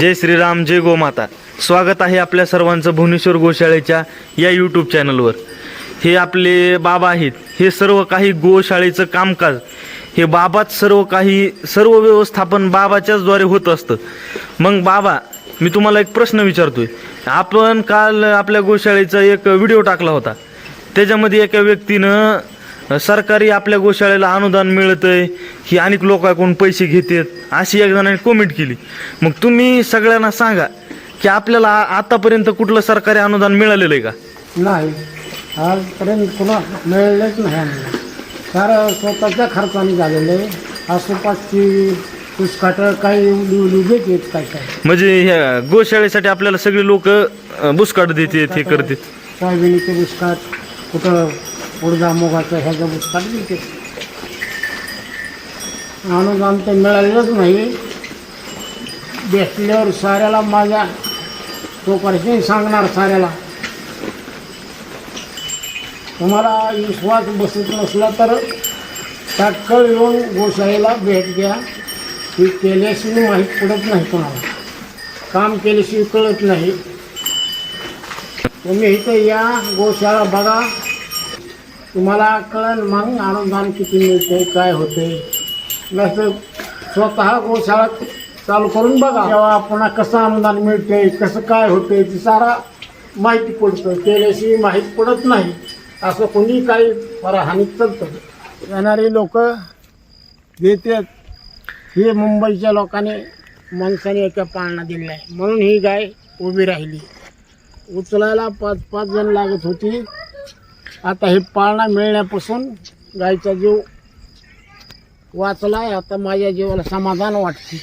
जय श्रीराम जय गोमाता. स्वागत आहे आपल्या सर्वांचं भुवनेश्वर गोशाळेच्या या यूट्यूब चॅनलवर हे आपले बाबा आहेत. हे सर्व काही गोशाळेचं कामकाज. हे बाबाच सर्व काही सर्व व्यवस्थापन बाबाच्याच द्वारे होत असतं. मग बाबा मी तुम्हाला एक प्रश्न विचारतोय. आपण काल आपल्या गोशाळेचा एक व्हिडिओ टाकला होता. त्याच्यामध्ये एका व्यक्तीनं सरकारी आपल्या गोशाळेला अनुदान मिळतंय की अनेक लोकांकडून पैसे घेतात अशी एक जणांनी कमेंट केली. मग तुम्ही सगळ्यांना सांगा की आपल्याला आतापर्यंत कुठलं सरकारी अनुदान मिळालेलं आहे का? नाही. आजपर्यंत कुणा मिळलेच नाही आम्हाला. सारं स्वतःच्या खर्चाने झालेलं आहे. आसोपासची पुसकाटं काही उली देतात काय काय. म्हणजे ह्या गोशाळेसाठी आपल्याला सगळे लोक बुसकाट देतात हे करतात. सोयाबीनचे बुसकाट कुठं उडदा मुगाचं ह्याचं बुसकाट देते अनुदान तर मिळालेलंच नाही. भेटल्यावर साऱ्याला माझ्या तो परिचय सांगणार साऱ्याला. तुम्हाला विश्वास बसत नसला तर तात्काळ येऊन गोशाळेला भेट द्या. ही केल्याशिवाय माहीत पडत नाही तुम्हाला काम केल्याशिवाय कळत नाही. तुम्ही इथं या गोशाळा बघा. तुम्हाला कळेल मग अनुदान किती मिळते काय होते. नसतं स्वतः गोशाळा चालू करून बघा. तेव्हा पुन्हा कसं अनुदान मिळते कसं काय होते ती सारा माहिती पडतं. केल्याशी माहीत पडत नाही. असं कोणी काही पराहानीत चालतं येणारी लोक देतात. हे मुंबईच्या लोकांनी माणसाने एका पाळणा दिला आहे. म्हणून ही गाय उभी राहिली. उचलायला पाच पाच जण लागत होती. आता हे पाळणा मिळण्यापासून गायचा जीव वाचलाय. आता माझ्या जीवाला समाधान वाटते.